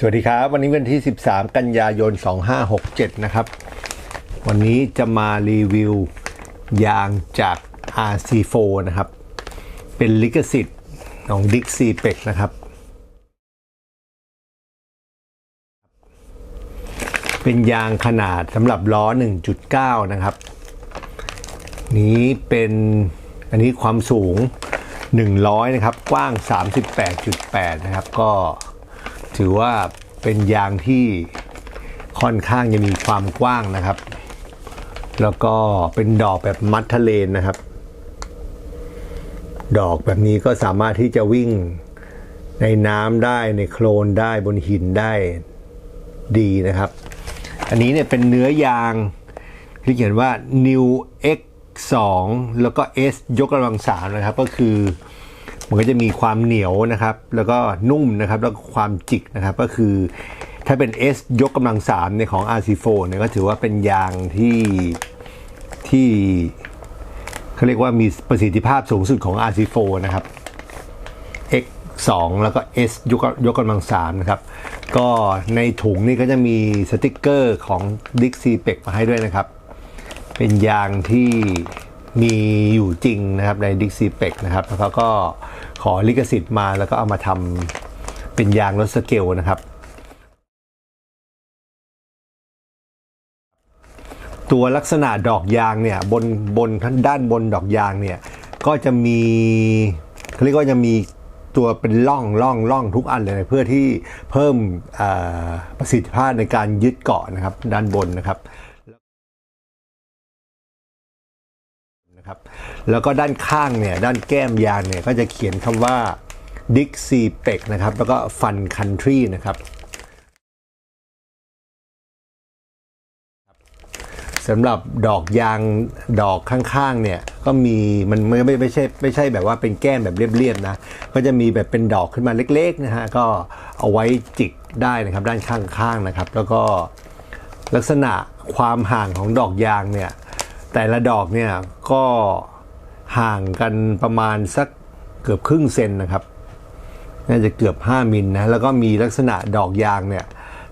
สวัสดีครับ วันนี้วันที่ 13 กันยายน 2567 นะครับ วันนี้จะมารีวิวยางจาก RC4 นะครับ เป็นลิขสิทธิ์ของ Dick c p e c นะครับ เป็นยางขนาดสำหรับล้อ 1.9 นะครับ นี้เป็นอันนี้ความสูง 100 นะครับ กว้าง 38.8 นะครับ ก็ ถือว่าเป็นยางที่ค่อนข้างจะมีความกว้างนะครับ แล้วก็เป็นดอกแบบมัดทะเลนนะครับ ดอกแบบนี้ก็สามารถที่จะวิ่งในน้ำได้ในโคลนได้บนหินได้ดีนะครับ อันนี้เนี่ยเป็นเนื้อยางที่เขียนว่า New X 2 แล้วก็ S ยกกำลังสามนะครับ ก็คือ มันก็จะมีความเหนียวนะครับ แล้วก็นุ่มนะครับ แล้วก็ความจิกนะครับ ก็คือถ้าเป็น S ยกกำลังสามเนี่ยของ RC4 เนี่ยก็ถือว่าเป็นยางที่ที่เขาเรียกว่ามีประสิทธิภาพสูงสุดของ RC4 นะครับ X 2 แล้วก็ S ยกยกกำลังสามนะครับ ก็ในถุงนี่ก็จะมีสติกเกอร์ของ Dick c p e c มาให้ด้วยนะครับ เป็นยางที่ มีอยู่จริงนะครับใน Dick c p e c นะครับแล้วเขาก็ขอลิขสิทธิ์มาแล้วก็เอามาทำเป็นยางรถสเกลนะครับ ตัวลักษณะดอกยางเนี่ยบนบนด้านบนดอกยางเนี่ยก็จะมีเขาเรียกว่าจะมีตัวเป็นร่องร่องร่องทุกอันเลย เพื่อที่เพิ่มประสิทธิภาพในการยึดเกาะนะครับด้านบนนะครับ ครับแล้วก็ด้านข้างเนี่ยด้านแก้มยางเนี่ยก็จะเขียนคำว่า Dick c p e c นะครับแล้วก็ Fun Country นะครับสำหรับดอกยางดอกข้างๆเนี่ยก็มีมันไม่ไม่ไม่ใช่ไม่ใช่แบบว่าเป็นแก้มแบบเรียบๆนะก็จะมีแบบเป็นดอกขึ้นมาเล็กๆนะฮะก็เอาไว้จิกได้นะครับด้านข้างๆนะครับ แล้วก็ลักษณะความห่างของดอกยางเนี่ย แต่ละดอกเนี่ยก็ห่างกันประมาณสักเกือบครึ่งเซนนะครับ น่าจะเกือบ 5 มิลนะ แล้วก็มีลักษณะดอกยางเนี่ย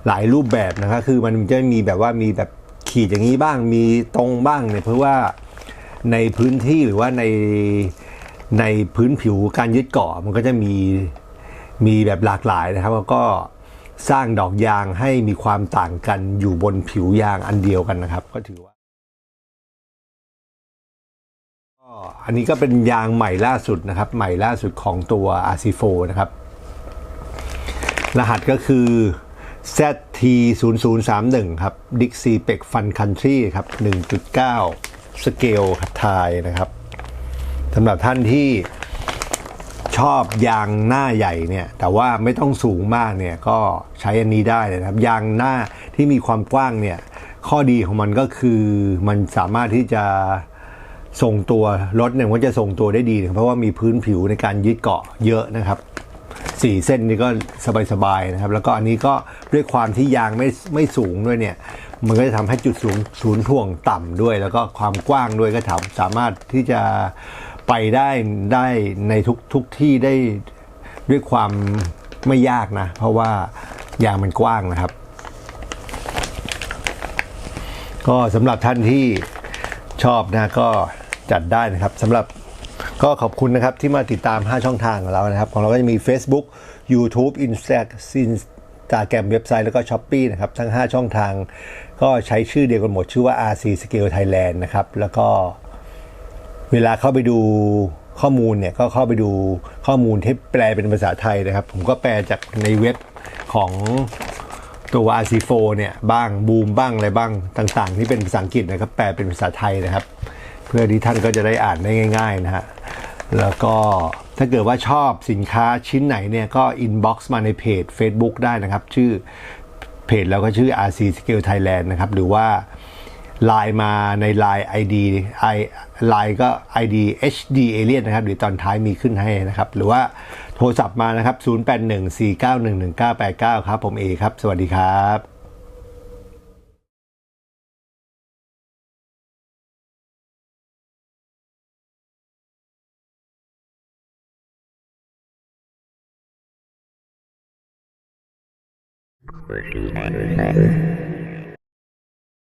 หลายรูปแบบนะครับ คือมันจะมีแบบว่ามีแบบขีดอย่างนี้บ้าง มีตรงบ้างเนี่ยเพราะว่าในพื้นที่หรือว่าในในพื้นผิวการยึดเกาะมันก็จะมีมีแบบหลากหลายนะครับ แล้วก็สร้างดอกยางให้มีความต่างกันอยู่บนผิวยางอันเดียวกันนะครับ ก็ถือว่า อันนี้ก็เป็นยางใหม่ล่าสุดนะครับ ใหม่ล่าสุดของตัว RC4 นะครับ รหัสก็คือ ZT0031 ครับ Dick c p e c Fun Country ครับ 1.9 สเกลครับทยนะครับสำหรับท่านที่ชอบยางหน้าใหญ่เนี่ยแต่ว่าไม่ต้องสูงมากเนี่ยก็ใช้อันนี้ได้เลยนะครับ ยางหน้าที่มีความกว้างเนี่ยข้อดีของมันก็คือมันสามารถที่จะ ส่งตัวรถเนี่ยมันจะส่งตัวได้ดีนะเพราะว่ามีพื้นผิวในการยึดเกาะเยอะนะครับสี่เส้นนี่ก็สบายๆนะครับ แล้วก็อันนี้ก็ด้วยความที่ยางไม่ไม่สูงด้วยเนี่ย มันก็จะทำให้จุดสูงศูนย์ถ่วงต่ำด้วย แล้วก็ความกว้างด้วยก็ทำสามารถที่จะไปได้ได้ในทุกทุกที่ได้ด้วยความไม่ยากนะ เพราะว่ายางมันกว้างนะครับ ก็สำหรับท่านที่ชอบนะก็ จัดได้นะครับสำหรับก็ขอบคุณนะครับที่มาติดตาม 5 ช่องทางของเรานะครับ ของเราก็จะมี Facebook YouTube Instagram เว็บไซต์แล้วก็ s h อ p e e นะครับ ทั้ง 5 ช่องทาง ก็ใช้ชื่อเดียวกันหมดชื่อว่า RC Scale Thailand นะครับ แล้วก็เวลาเข้าไปดูข้อมูลเนี่ย ก็เข้าไปดูข้อมูลที่แปลเป็นภาษาไทยนะครับ ผมก็แปลจากในเว็บของตัว RC4 เนี่ยบ้างบูมบ้างอะไรบ้างต่าง ๆ ที่เป็นภาษาอังกฤษนะครับ แปลเป็นภาษาไทยนะครับ เพื่อที่ท่านก็จะได้อ่านได้ง่าย ๆ นะฮะ แล้วก็ถ้าเกิดว่าชอบสินค้าชิ้นไหนเนี่ยก็ inbox มาในเพจ Facebook ได้นะครับ ชื่อเพจเราก็ชื่อ RC Scale Thailand นะครับ หรือว่าไลน์มาใน Line ID I ไลน์ก็ ID HD Alien นะครับ หรือตอนท้ายมีขึ้นให้นะครับ หรือว่าโทรศัพท์มานะครับ 0814911989 ครับ ผมเอครับ สวัสดีครับ Working on another.